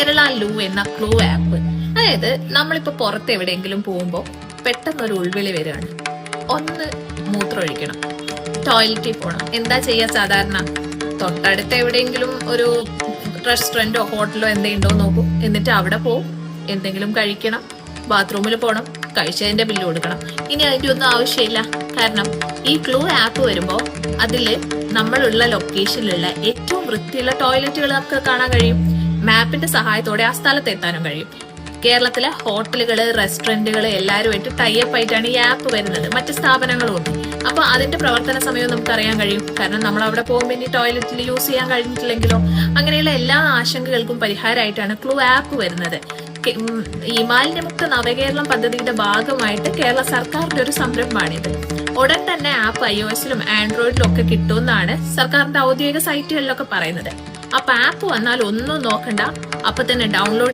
കേരള ലൂ എന്ന clue app. അതായത് നമ്മളിപ്പോ പുറത്ത് എവിടെയെങ്കിലും പോകുമ്പോൾ പെട്ടെന്ന് ഒരു ഉൾവിളി വരികയാണ്. ഒന്ന് മൂത്രമൊഴിക്കണം. ടോയ്ലറ്റിൽ പോകണം എന്താ ചെയ്യാ സാധാരണ? തൊട്ടടുത്ത് എവിടെയെങ്കിലും ഒരു റെസ്റ്റോറന്റോ ഹോട്ടലോ എന്തെങ്കിലും നോക്കും. എന്നിട്ട് അവിടെ പോവും. എന്തെങ്കിലും കഴിക്കണം. ബാത്റൂമിൽ പോകണം കഴിച്ചതിന്റെ ബില്ല് കൊടുക്കണം. ഇനി അതിന്റെ ഒന്നും ആവശ്യമില്ല. കാരണം ഈ ക്ലൂ ആപ്പ് വരുമ്പോൾ അതിൽ നമ്മളുള്ള ലൊക്കേഷനിലുള്ള ഏറ്റവും വൃത്തിയുള്ള ടോയ്ലറ്റുകൾ നമുക്ക് കാണാൻ കഴിയും. മാപ്പിന്റെ സഹായത്തോടെ ആ സ്ഥലത്ത് എത്താനും കഴിയും. കേരളത്തിലെ ഹോട്ടലുകൾ റെസ്റ്റോറന്റുകൾ എല്ലാവരുമായിട്ട് ടൈപ്പ് ആയിട്ടാണ് ഈ ആപ്പ് വരുന്നത്. മറ്റ് സ്ഥാപനങ്ങളും ഉണ്ട്. അപ്പൊ അതിന്റെ പ്രവർത്തന സമയവും നമുക്ക് അറിയാൻ കഴിയും. കാരണം നമ്മൾ അവിടെ പോകുമ്പോൾ ഇനി ടോയ്ലറ്റിൽ യൂസ് ചെയ്യാൻ കഴിഞ്ഞിട്ടില്ലെങ്കിലോ? അങ്ങനെയുള്ള എല്ലാ ആശങ്കകൾക്കും പരിഹാരമായിട്ടാണ് ക്ലൂ ആപ്പ് വരുന്നത്. ഈ മാലിന്യമുക്ത നവകേരളം പദ്ധതിയുടെ ഭാഗമായിട്ട് കേരള സർക്കാരിന്റെ ഒരു സംരംഭമാണിത്. ഉടൻ തന്നെ ആപ്പ് ഐ ഒ എസിലും ആൻഡ്രോയിഡിലും ഒക്കെ കിട്ടുമെന്നാണ് സർക്കാരിന്റെ ഔദ്യോഗിക സൈറ്റുകളിലൊക്കെ പറയുന്നത്. അപ്പൊ ആപ്പ് വന്നാൽ ഒന്നും നോക്കണ്ട. അപ്പൊ തന്നെ ഡൗൺലോഡ്